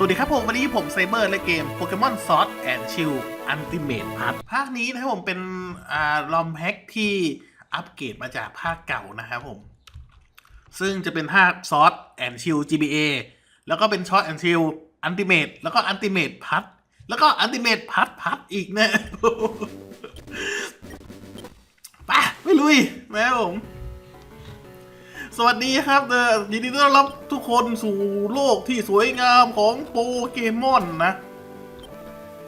สวัสดีครับผม วันนี้ผมไซเบอร์และเกมโปเกมอนซอ d แอนชิลอันติเมทพัทภาคนี้นะครับผมเป็นอ่าลอมแพ็กที่อัปเกรดมาจากภาคเก่านะครับผม ซึ่งจะเป็นภาคซอ d แอนชิล GBA แล้วก็เป็นชอตแอนชิลอันติเมทแล้วก็อันติเมทพัทแล้วก็อันติเมทพัทพัทอีกนะไปไม่ลุยนะครับผม สวัสดีครับเดอยินดีต้อนรับทุกคนสู่โลกที่สวยงามของโปเกมอนนะ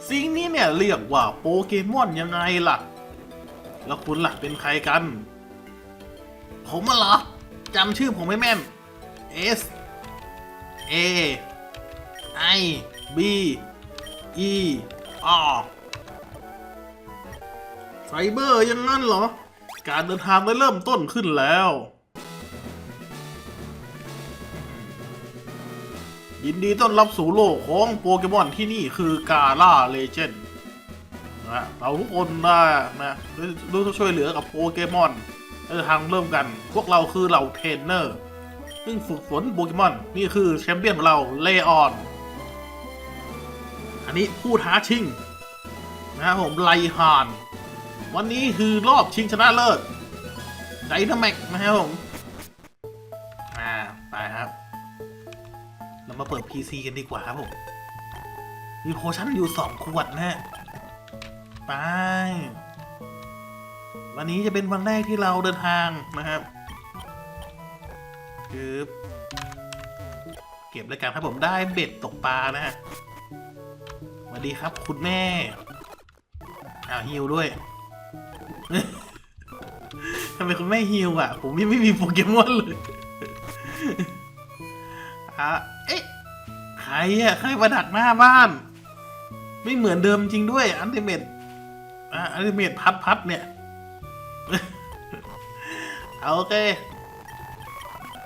สิ่งนี้เนี่ยเรียกว่าโปเกมอนยังไงล่ะ แล้วคุณล่ะเป็นใครกัน ผมเหรอจำชื่อผมไม่แม่น S A I B E R ไซเบอร์ยังงั้นเหรอ การเดินทางได้เริ่มต้นขึ้นแล้ว ยินดีต้อนรับสู่โลกของโปเกมอนที่นี่คือกาล่าเลเจนด์นะเราทุกคนนะนะรู้ช่วยเหลือกับโปเกมอนเดินทางเริ่มกัน พวกเราคือเราเทรนเนอร์ ซึ่งฝึกฝนโปเกมอน นี่คือแชมเปี้ยนของเราเลออน อันนี้ผู้ท้าชิงนะครับผมไลฮาน วันนี้คือรอบชิงชนะเลิศไดนาแม็กนะครับผม อ่า ไปครับ มาเปิด PC กันดีกว่าครับผม มีโพชั่นอยู่สองขวดนะฮะ ไป วันนี้จะเป็นวันแรกที่เราเดินทางนะครับคือเก็บเลยกันครับผมได้เบ็ดตกปลานะฮะสวัสดีครับคุณแม่อ้าวฮิวด้วยทำไมคุณแม่ฮิวอะ ผมยังไม่มีโปเกมอนเลยอะ อะใครอะใครมาดักหน้าบ้าน ไม่เหมือนเดิมจริงด้วย อันติเมตอะอันติเมตพัดพัดเนี่ยเอาโอเค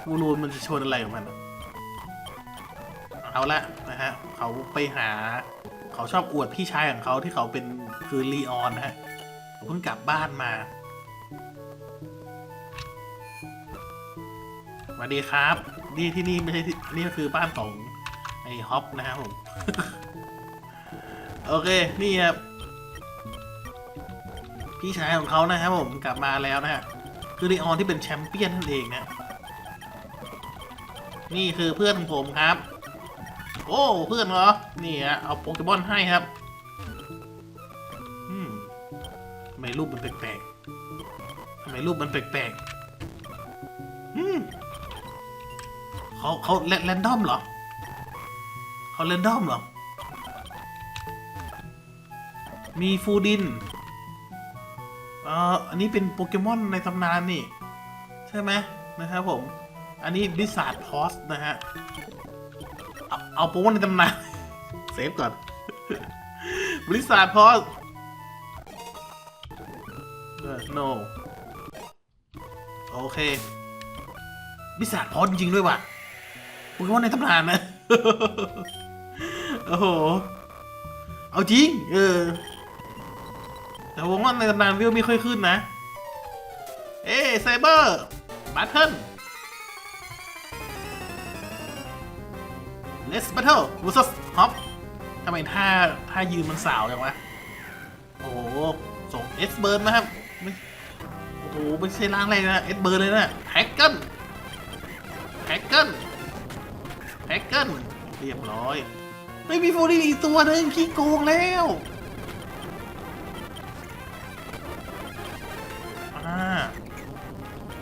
บูรูนมันจะชนอะไรของมันเอาละนะฮะเขาไปหา เขาชอบอวดพี่ชายของเขาที่เขาเป็นคือลีออนฮะเขาเพิ่งกลับบ้านมาสวัสดีครับ นี่ที่นี่ไม่ใช่นี่คือบ้านของ ไอ้ฮอปนะครับผม โอเค นี่ครับ พี่ชายของเขานะครับผมกลับมาแล้วนะฮะคือลีออนที่เป็นแชมเปี้ยนนั่นเองนะ นี่คือเพื่อนของผมครับ โอ้เพื่อนเหรอ นี่ฮะเอาโปเกมอนให้ครับอืมทำไมรูปมันแปลกๆทำไมรูปมันแปลกๆอืมเขาเขาแรนดอมเหรอ เขาแรนดอมหรอ มีฟูดินเอ่ออันนี้เป็นโปเกมอนในตำนานนี่ ใช่ไหมนะครับผม อันนี้บิสาดพอสนะฮะ เอาเอาโปเกมอนในตำนาน เซฟก่อนบริษัทพอสเออ no โอเคบิษัทพอสจริง ๆ ด้วยว่ะโปเกมอนในตำนานนะ โอ้โห เอาจริง เออ แต่โปเกมอนในตำนานวิวไม่ค่อยขึ้นนะ เอ้ไซเบอร์บัตเทิล Let's battle versus hop ทำไมท่าท่ายืนมันสาวจังวะ โอ้โห ส่งเอสเบิร์นนะครับ โอ้โห ไม่ใช่ร่างอะไรนะเอสเบิร์นเลยนะแฮกเกิลแฮกเกิลแฮกเกิลเรียบร้อย ไม่มีโฟรีอีกตัวหนึ่งขี้โกงแล้ว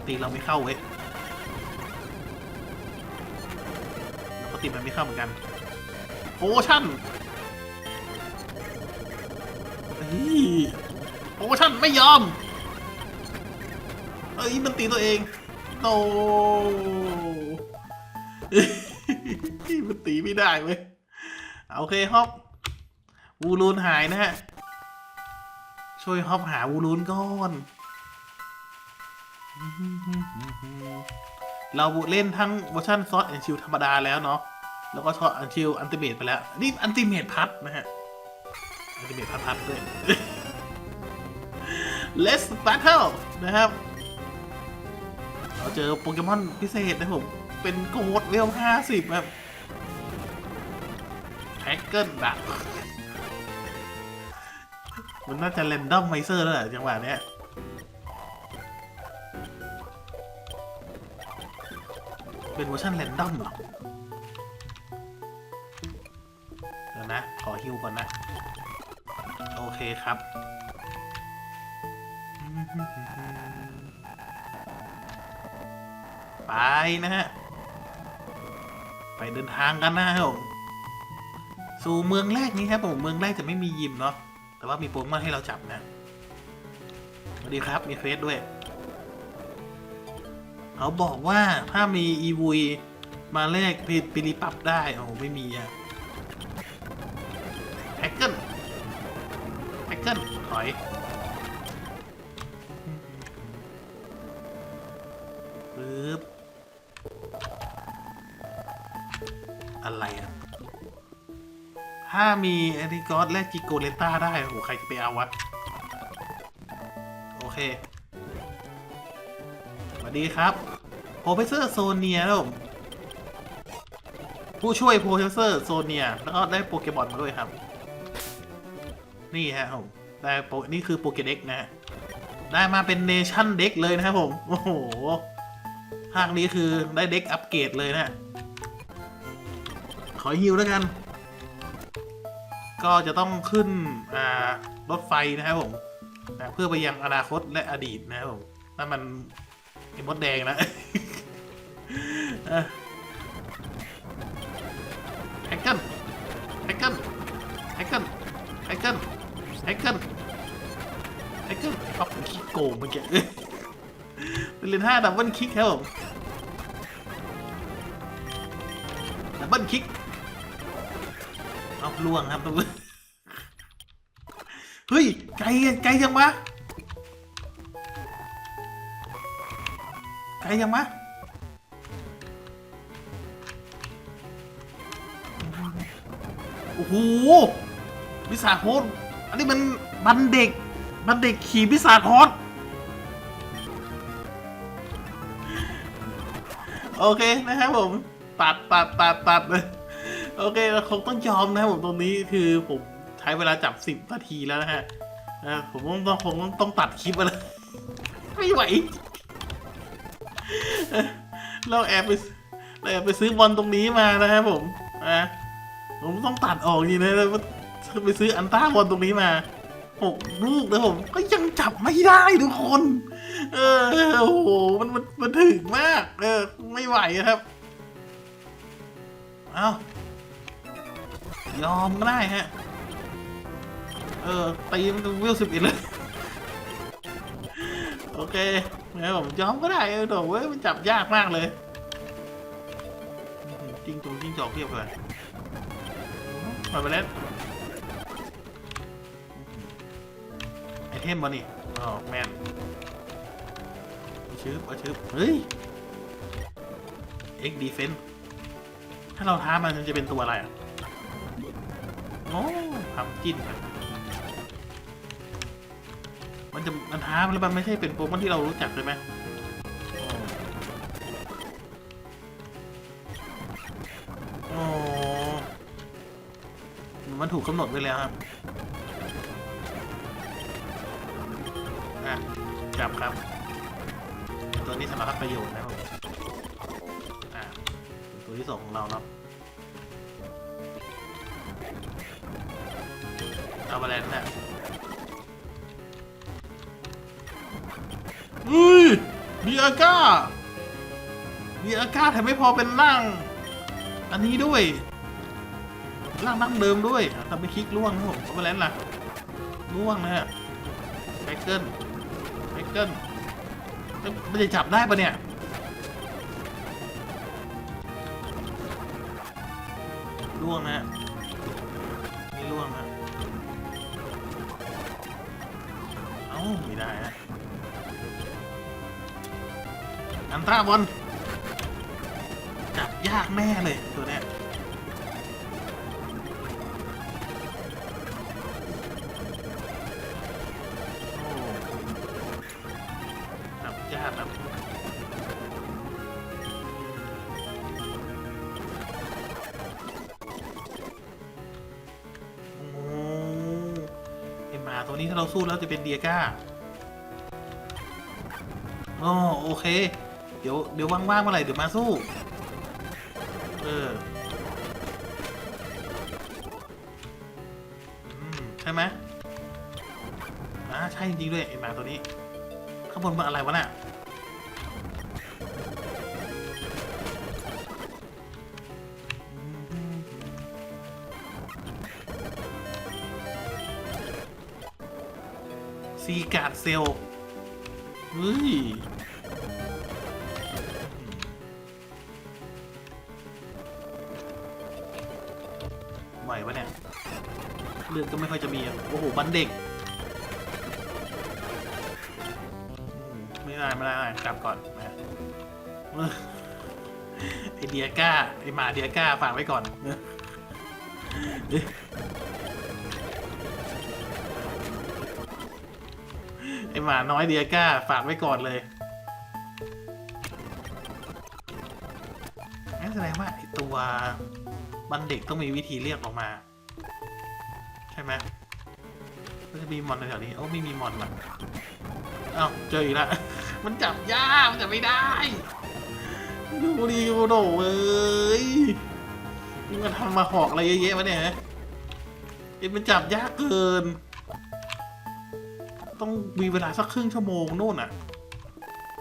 ตีเราไม่เข้าเว้ยปกติมันไม่เข้าเหมือนกันโพชั่นโพชั่นไม่ยอม เอ้ยมันตีตัวเองโนมันตีไม่ได้เว้ย โอเคฮอปวูลูนหายนะฮะ ช่วยฮอปหาวูลูนก่อน เราเล่นทั้งเวอร์ชันซอสแอนชิลธรรมดาแล้วเนาะ แล้วก็ช็อตอันชิลอันติเมตไปแล้ว นี่อันติเมตพัดนะฮะ อันติเมตพัดพัดด้วย Let's battle นะครับ เราเจอโปเกมอนพิเศษนะผม เป็นโกดเวล50ครับแท็กเกิลดักมันน่าจะเรนดอมไมเซอร์แล้วแหละจังหวะเนี้ยเป็นเวอร์ชันแรนดอมเหรอเดี๋ยวนะ ขอฮิวก่อนนะ โอเคครับ ไปนะฮะ ไปเดินทางกันนะครับผม สู่เมืองแรกนี้ครับผมเมืองแรกจะไม่มียิมเนาะแต่ว่ามีโปเกมอนให้เราจับนะสวัสดีครับมีเฟสด้วย เขาบอกว่าถ้ามีอีวีมาแลกปิปิริปับได้โอ้ไม่มีอะแฮกเกิลแฮกเกิลถอย ถ้ามีแอริกอสและจิโกเลต้าได้ โอ้โหใครจะไปเอาวะ โอเค สวัสดีครับ โปรเฟสเซอร์โซเนียครับผมผู้ช่วยโปรเฟสเซอร์โซเนีย แล้วก็ได้โปเกมอนมาด้วยครับ นี่ฮะผมได้โปนี่คือโปเกเด็กนะฮะ ได้มาเป็นเนชั่นเด็กเลยนะครับผม โอ้โห ภาคนี้คือได้เด็กอัปเกรดเลยนะ ขอฮิวแล้วกัน ก็จะต้องขึ้นรถไฟนะครับผมนะเพื่อไปยังอนาคตและอดีตนะครับผมนั่นมันไอ้มดแดงนะแฮกเกิลแฮกเกิลแฮกเกิลแฮกเกิลแฮกเกิลแฮกเกิลเอาคิกโกงเมื่อกี้เป็นเลนห้าดับเบิลคิกครับผมดับเบิลคิก ล่วงครับเฮ้ย ไกลไกลจังวะไกลยังมะโอ้โหพิศาโฮสอันนี้มันบันเด็ก บันเด็กขี่พิศาจฮอสโอเคนะครับผมตัดตัดตัดตัดเลย โอเคเราคงต้องยอมนะผมตรงนี้คือผมใช้เวลาจับสิบนาทีแล้วนะฮะนะผมต้องต้องผมต้องต้องตัดคลิปไปเลยไม่ไหวเราแอบไปเราแอบไปซื้อบอลตรงนี้มานะครับผมอะผมต้องตัดออกทีนะแล้วไปซื้ออันต้าบอลตรงนี้มาหกลูกนะผมก็ยังจับไม่ได้ทุกคน เออโอ้โหมันมันมันถึงมาก เออ ไม่ไหวครับ เอา ยอมก็ได้ฮะ เออตีมันวิวสิบเอ็ดเลย โอเคนะครับผมยอมก็ได้เออโถเว้ยมันจับยากมากเลยจริงจงจริงจอกเทียบเลยมาไปแล้วไอเทมมานี่อ๋อแมนเอาชืบเอาชืบเฮ้ย X defense ถ้าเราท้ามันมันจะเป็นตัวอะไรอะ โอ้ทำจิ้นอะมันจะมันท้ามันแล้วมันไม่ใช่เป็นโปเกมอนที่เรารู้จักใช่ไหมโอ้โอ้มันถูกกำหนดไว้แล้วครับอะจับครับ ตัวนี้สำหรับรับประโยชน์นะครับอะตัวที่สองของเราเนาะ เอาไปแล้วนะเฮ้ยมีอาก้ามีอาก้าแถมไม่พอเป็นร่าง อันนี้ด้วยร่างดั้งเดิมด้วยทำไปคลิกล่วงนะผมเอาไปแล้วล่ะล่วงนะฮะไมเคิลไมเคิลมันจะจับได้ปะเนี่ยล่วงนะ บอลจับยากแม่เลยตัวเนี้ยจับยากนะตัวนี้ถ้าเราสู้แล้วจะเป็นเดียก้าอ๋อโอเค เดี๋ยวเดี๋ยวว่างๆเมื่อไหร่เดี๋ยวมาสู้ เออใช่ไหมอ่าใช่จริงๆด้วยไอ้หมาตัวนี้ ข้างบนมันอะไรวะน่ะซีการ์ดเซลเฮ้ย เลือดก็ไม่ค่อยจะมีอะโอ้โหบันเด็กไม่ได้ไม่ได้ไไดกลับก่อนนะเออไอเดียก้าไอหมาเดียก้าฝากไว้ก่อนเออเอ้ยไอหมาน้อยเดียก้าฝากไว้ก่อนเลยงั้นแสดงว่าไอตัวบันเด็กต้องมีวิธีเรียกออกมา ใช่ไหมมันจะมีมอนในแถวนี้โอ้ไม่มีมอนว่ะเอ้าเจออีกแล้วมันจับยากมันจับไม่ได้ดูดีโอ้โหเอ้ยนี่มันทำมาหอกอะไรเยอะแยะวะเนี่ยเอ็นมันจับยากเกิน ต้องมีเวลาสักครึ่งชั่วโมงโน่นอะ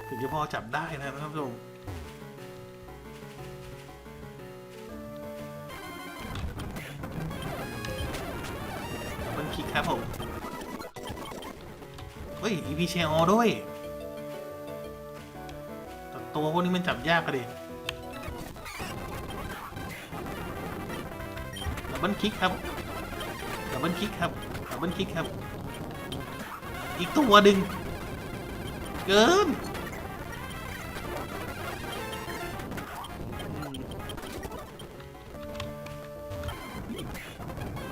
ถึงจะพอจับได้นะท่านผู้ชม ครับผม เฮ้ย EP เชลด้วยต,ตัวพวกนี้มันจับยากกันดิดับเบิลคลิกครับดับเบิลคลิกครับดับเบิลคลิกครับ อีกตัวดึง เกิน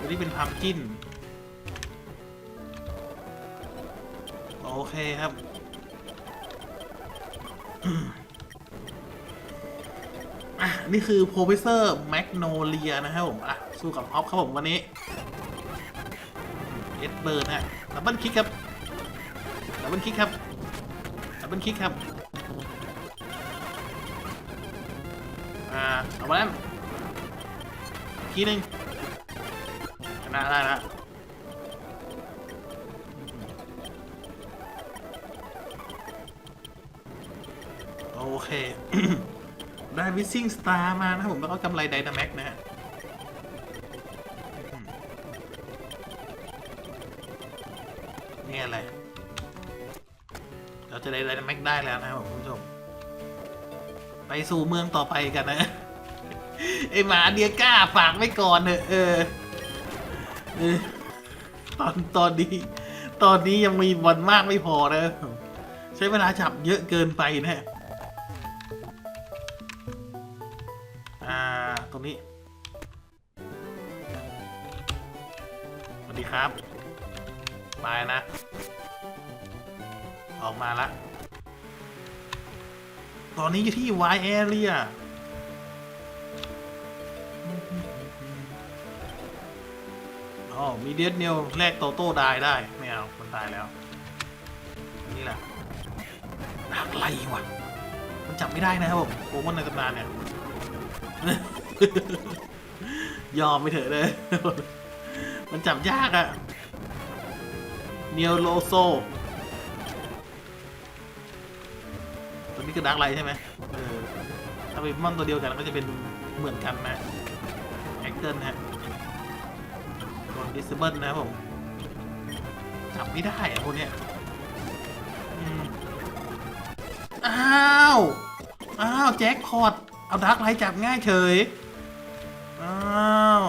นนี้เป็นพัมจิ้น เคครับ อะ นี่คือ Professor Magnolia นะครับผม อะ สู้กับออฟครับผมวันนี้ เอ็ดเบิร์นฮะดับเบิลคิกครับดับเบิลคิกครับดับเบิลคิกครับ อ่า เอามาแล้วอีกทีหนึ่งชนะได้แล้ว เค ได้วิซิ่งสตาร์มานะครับผมแล้วก็กำไรไดนาแม็กนะฮะนี่อะไร เราจะได้ไดนาแม็กได้แล้วนะครับผมคุณผู้ชม ไปสู่เมืองต่อไปกันนะ ไอหมาเดียก้าฝากไว้ก่อนเถอะเออเออตอนตอนนี้ตอนนี้ยังมีบอลมากไม่พอนะใช้เวลาจับเยอะเกินไปนะ ดีครับไปนะ ออกมาละ ตอนนี้อยู่ที่ Y area อ๋อมีเดดเนลแลกโตโต้ได้ได้ ไม่เอา มันตายแล้ว นี่แหละดักไล่ว่ะ มันจับไม่ได้นะครับผมโปเกมอนในตำนานเนี่ย ยอมไปเถอะเลย มันจับยากอะเนียวโลโซ ตัวนี้คือดักไลท์ใช่ไหมเออถ้าเป็นมอนตัวเดียวกันก็จะเป็นเหมือนกันนะแอคเกิลนะฮะตัวดิสเบิลนะผมจับไม่ได้อะพวกเนี้ยอ้าว อ้าว แจ็คพอต เอาดักไลท์จับง่ายเฉย อ้าว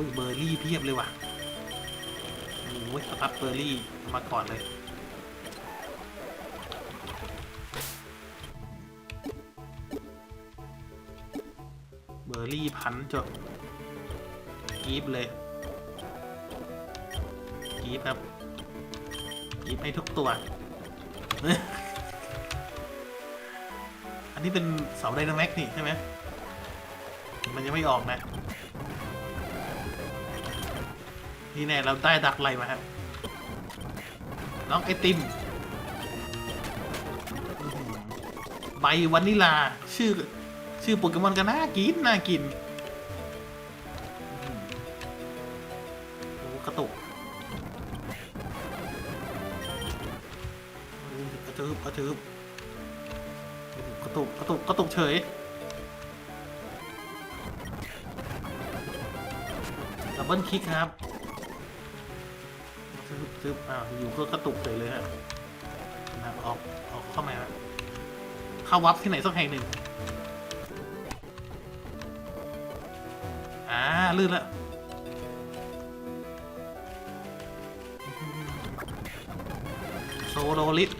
อุ้ยเบอร์รี่เพียบเลยว่ะโอ้ยสตับเบอร์รี่มาก่อนเลย เบอร์รี่พันจบกีบเลยกีบครับกีบให้ทุกตัว อันนี้เป็นเสาไดนาแม็กนี่ใช่ไหมมันยังไม่ออกนะ ที่แน่เราได้ดักไลมาครับน้องไอติมใบวานิลา ชื่อ ชื่อโปเกมอนก็น่ากิน น่ากินโอ้กระตุกกระทืบกระทืบกระตุกกระตุกกระตุกเฉยดับเบิลคลิกครับ ซึบอ้าวอยู่ก็กระตุกเลยเลยฮะนะออกออกเข้ามาเข้าวับที่ไหนสักแห่งหนึ่งอ่าลื่นละโซโลลิส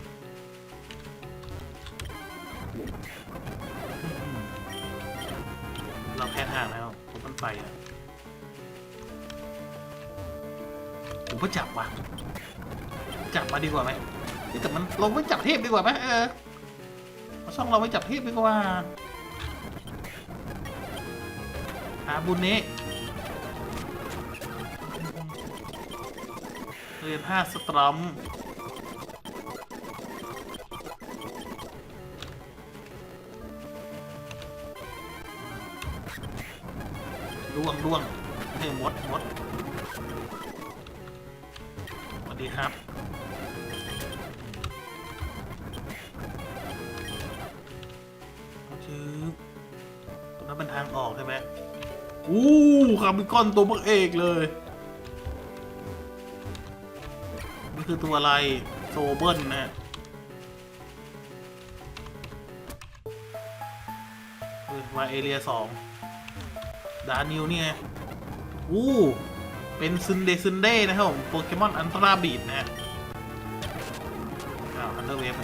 เราแพ้ทางแล้วผมมันไปอะ ผมก็จับว่ะ จับมาดีกว่าไหมเฮ้ยแต่มันเราไม่จับเทพดีกว่าไหมเออเอาช่องเราไม่จับเทพดีกว่าหาบุญนี้เรียนห้าสตรอมล่วงล่วงเฮ้ยมดมด ดีครับ ชื่อตรงนั้นเป็นทางออกใช่ไหมอู้คาร์บิคอนตัวพระเอกเลยนี่คือตัวอะไร โซเบิลนะฮะเออมาเอเรียสองดานิวนี่ไงอู้ เป็นซึนเดซึนเดนะครับผมโปเกมอนอันตราบีดนะฮะอ้าวอันเดอร์เวฟ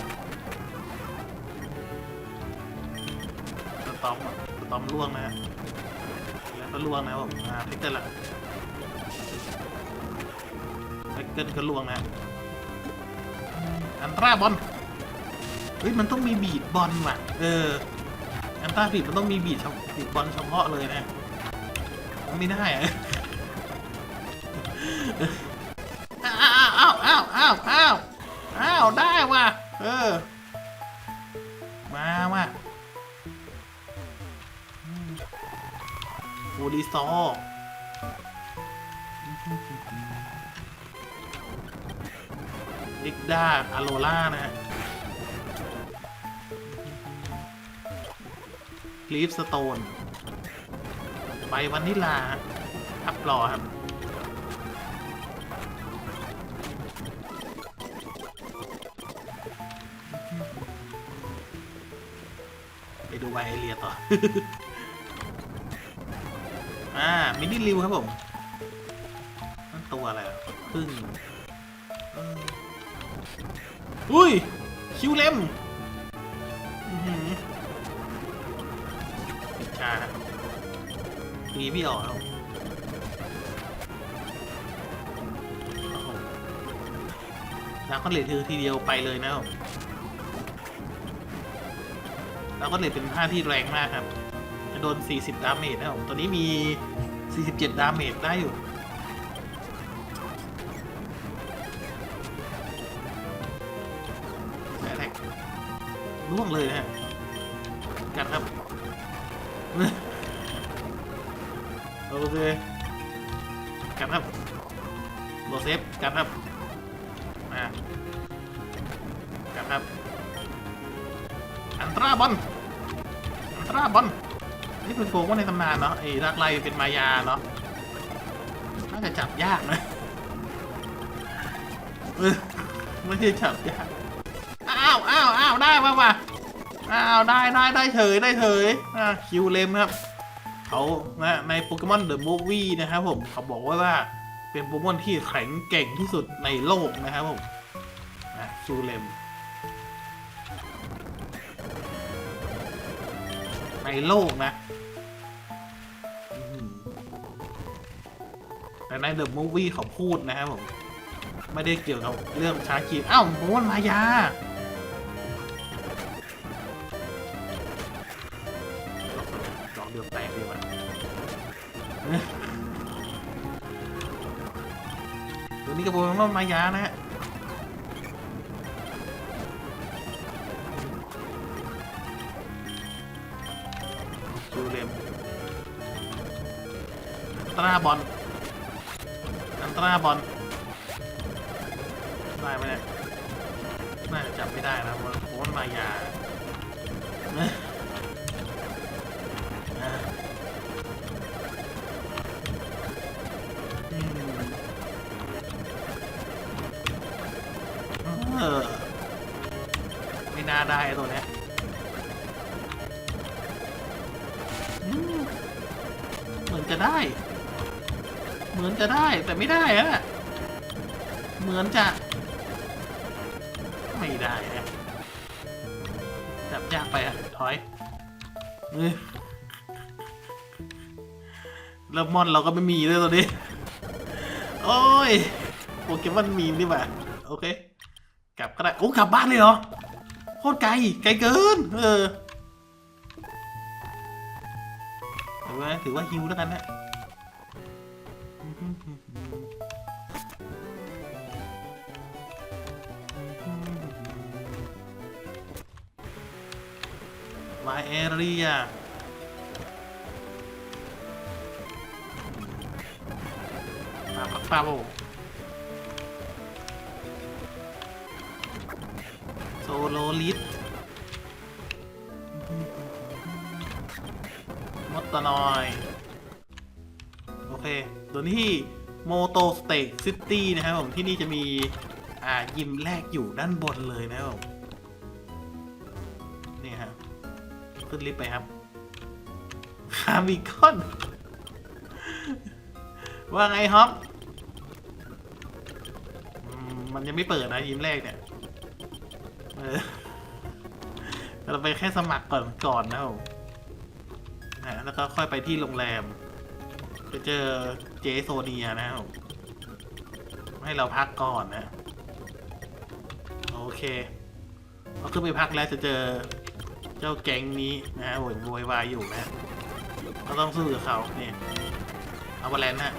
สตอมอะสตอมล่วงนะฮะแล้วก็ล่วงนะครับผมอ่าเทคเกิลละเทคเกิลก็ล่วงนะอันตราบอลเฮ้ยมันต้องมีบีดบอลว่ะเอออันตราบีดมันต้องมีบีดบีดบอลเฉพาะเลยนะไม่ได้อะ อ้าวอ้าวอ้าวอ้าวอ้าวอ้าได้ว่ะเออ มาว่ะโอลิซอลิกด้าอโลล่านะฮะกลีฟสโตน ใบวานิลาอัพรอครับ ไปดูไวไอเรียต่อ อ่า มินิริวครับผมนั่นตัวอะไรพึ่งอุ้ย คิวเลมอือหือปิดชาครับตีพี่ออกแล้วโอ้โหดาวคอนเลทคือทีเดียวไปเลยนะครับ แล้วก็เลยเป็นท่าที่แรงมากครับ จะโดน 40 ดาเมจนะครับผมตัวนี้มี 47 ดาเมจได้อยู่แสแท็กล่วงเลยนะฮะ กันครับ โอเค กันครับโลเซฟ กันครับมากันครับ อันตราบอล ราบอลนี่เป็นโฟกว่าในตำนานเนาะไอ้รักไลเป็นมายาเนาะน่าจะจับยากนะไม่ใช่จับยากอ้าวอ้าวอ้าวได้ป่ะวะอ้าวได้ได้ได้เฉยได้เฉยอะคิวเลมครับเขานะในโปเกมอนเดอะมูฟวี่นะครับผมเขาบอกไว้ว่าเป็นโปเกมอนที่แข็งเก่งที่สุดในโลกนะครับผมนะคิวเลม ในโลกนะ แต่ในเดอะมูฟวี่เขาพูดนะครับผม ไม่ได้เกี่ยวกับเรื่องชาคีอ้าวโมนมายาดอกเดียวแตกเลยว่ะยวนี้กับโปเกมอนมายานะฮะ จูเลมอันตราบอลอันตราบอลได้ไหมเนี่ยน่าจะจับไม่ได้นะเพราะเพรามันมายา แต่ไม่ได้อะเหมือนจะ ไม่ได้ฮะจับยากไปอะถอยเอ้ยแล้วมอนเราก็ไม่มีเลยตอนนี้ โอ้ยโปเกมอนมีนี่หว่าโอเค กลับก็ได้ โอ้กลับบ้านเลยเหรอ โคตรไกล ไกลเกิน เออถือว่าถือว่าฮิวแล้วกันนะ My area มาปักปาโบโซโลลิสมดตะนอย โอเค ตัวที่โมโตสเต็กซิตี้นะครับผม ที่นี่จะมี อ่า ยิมแรกอยู่ด้านบนเลยนะครับผม ขึ้นลิฟต์ไปครับคามิคอน ว่าไงฮอปมันยังไม่เปิดนะยิ้มแรกเนี่ยเออเราไปแค่สมัครก่อนก่อนนะครับนะแล้วก็ค่อยไปที่โรงแรม ไปเจอเจโซเนียนะครับให้เราพักก่อนนะ โอเคพอขึ้นไปพักแล้วจะเจอ จ้าแก๊งนี้นะฮะโวยโวยวายอยู่นะก็ต้องสู้กับเขาเนี่ยเอาบอลแลนด์นะ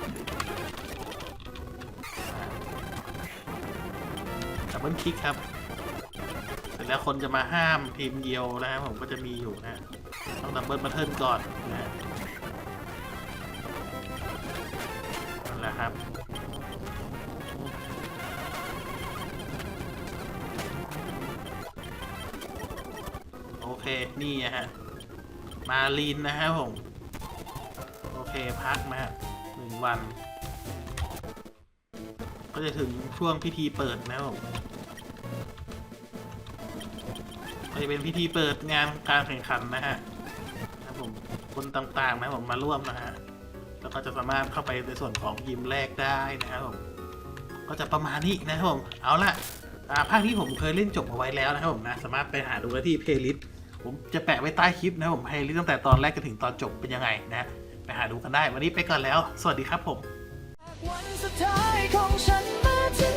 ดับเบิลคิกครับ เสร็จแล้วคนจะมาห้ามทีมเดียวนะครับผมก็จะมีอยู่นะต้องดับเบิลมาเทิร์นก่อนนะนั่นแหละครับ เคนี่นะฮะมาลีนนะครับผม โอเคพักนะฮะหนึ่งวัน ก็จะถึงช่วงพิธีเปิดนะผมก็จะเป็นพิธีเปิดงานการแข่งขันนะฮะนะครับผมคนต่างๆนะผมมาร่วมนะฮะแล้วก็จะสามารถเข้าไปในส่วนของยิมแรกได้นะครับผมก็จะประมาณนี้นะครับผมเอาละภาคที่ผมเคยเล่นจบเอาไว้แล้วนะครับผมนะ สามารถไปหาดูได้ที่เพลย์ลิสต์ ผมจะแปะไว้ใต้คลิปนะผมให้ลิสต์ตั้งแต่ตอนแรกจนถึงตอนจบเป็นยังไงนะไปหาดูกันได้วันนี้ไปก่อนแล้ว สวัสดีครับผม วันสุดท้ายของฉันมาถึง